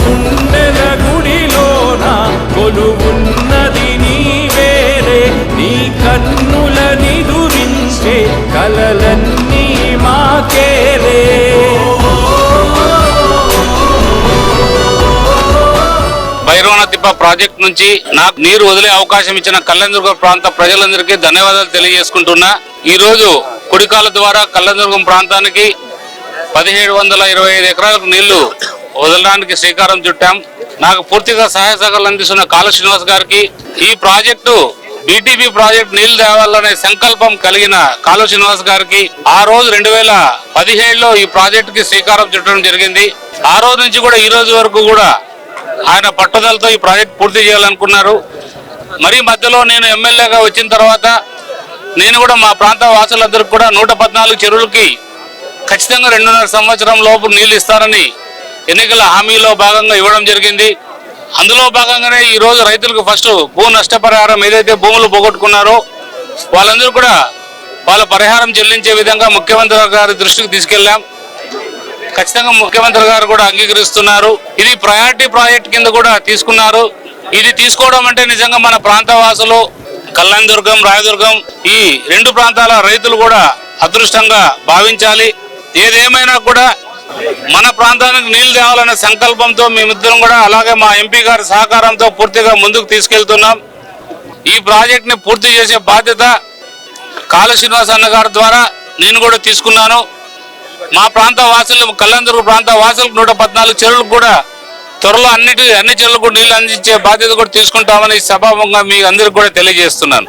గుండెల గుడిలోన కొలువున్నది నీవేరే నీ కన్నుల నిదురించే కలలన్నీ మాకేరే. భైరవనతిప్ప ప్రాజెక్ట్ నుంచి నాకు నీరు వదిలే అవకాశం ఇచ్చిన కళ్యాణదుర్గం ప్రాంత ప్రజలందరికీ ధన్యవాదాలు తెలియజేసుకుంటున్నా. ఈ రోజు కుడికాల ద్వారా కళ్యాణదుర్గం ప్రాంతానికి పదిహేడు వందల ఇరవై ఐదు ఎకరాలకు నీళ్ళు వదలడానికి శ్రీకారం చుట్టాం. నాకు పూర్తిగా సహాయ సహకారాలు అందిస్తున్న కాళ శ్రీనివాస్ గారికి ఈ ప్రాజెక్టు బీటీపీ ప్రాజెక్ట్ నీళ్ళు తేవాలనే సంకల్పం కలిగిన కాలు శ్రీనివాస్ గారికి ఆ రోజు రెండు వేల పదిహేడులో ఈ ప్రాజెక్టుకి శ్రీకారం చుట్టడం జరిగింది. ఆ రోజు నుంచి కూడా ఈ రోజు వరకు కూడా ఆయన పట్టుదలతో ఈ ప్రాజెక్ట్ పూర్తి చేయాలనుకున్నారు. మరి మధ్యలో నేను ఎమ్మెల్యేగా వచ్చిన తర్వాత నేను కూడా మా ప్రాంత వాసులందరికీ కూడా నూట పద్నాలుగు చెరువులకి ఖచ్చితంగా రెండున్నర సంవత్సరం లోపు నీళ్ళు ఇస్తారని ఎన్నికల హామీలో భాగంగా ఇవ్వడం జరిగింది. అందులో భాగంగానే ఈ రోజు రైతులకు ఫస్ట్ భూ నష్టపరిహారం ఏదైతే భూములు పోగొట్టుకున్నారో వాళ్ళందరూ కూడా వాళ్ళ పరిహారం చెల్లించే విధంగా ముఖ్యమంత్రి గారి దృష్టికి తీసుకెళ్ళాం ఖచ్చితంగా ముఖ్యమంత్రి గారు కూడా అంగీకరిస్తున్నారు. ఇది ప్రయారిటీ ప్రాజెక్ట్ కింద కూడా తీసుకున్నారు. ఇది తీసుకోవడం అంటే నిజంగా మన ప్రాంత వాసులు కళ్యాణదుర్గం రాయదుర్గం ఈ రెండు ప్రాంతాల రైతులు కూడా అదృష్టంగా భావించాలి. ఏదేమైనా కూడా మన ప్రాంతానికి నీళ్ళు తేవాలనే సంకల్పంతో మేమిద్దరం కూడా అలాగే మా ఎంపీ గారి సహకారంతో పూర్తిగా ముందుకు తీసుకెళ్తున్నాం. ఈ ప్రాజెక్ట్ని పూర్తి చేసే బాధ్యత కాళ శ్రీనివాస్ అన్న గారి ద్వారా నేను కూడా తీసుకున్నాను. మా ప్రాంత వాసులు కళ్యాణదుర్గ ప్రాంత వాసులకు నూట పద్నాలుగు చెరువులకు కూడా త్వరలో అన్నిటి అన్ని చెరువులకు నీళ్ళు అందించే బాధ్యత కూడా తీసుకుంటామని సభాముఖంగా మీ అందరికి కూడా తెలియజేస్తున్నాను.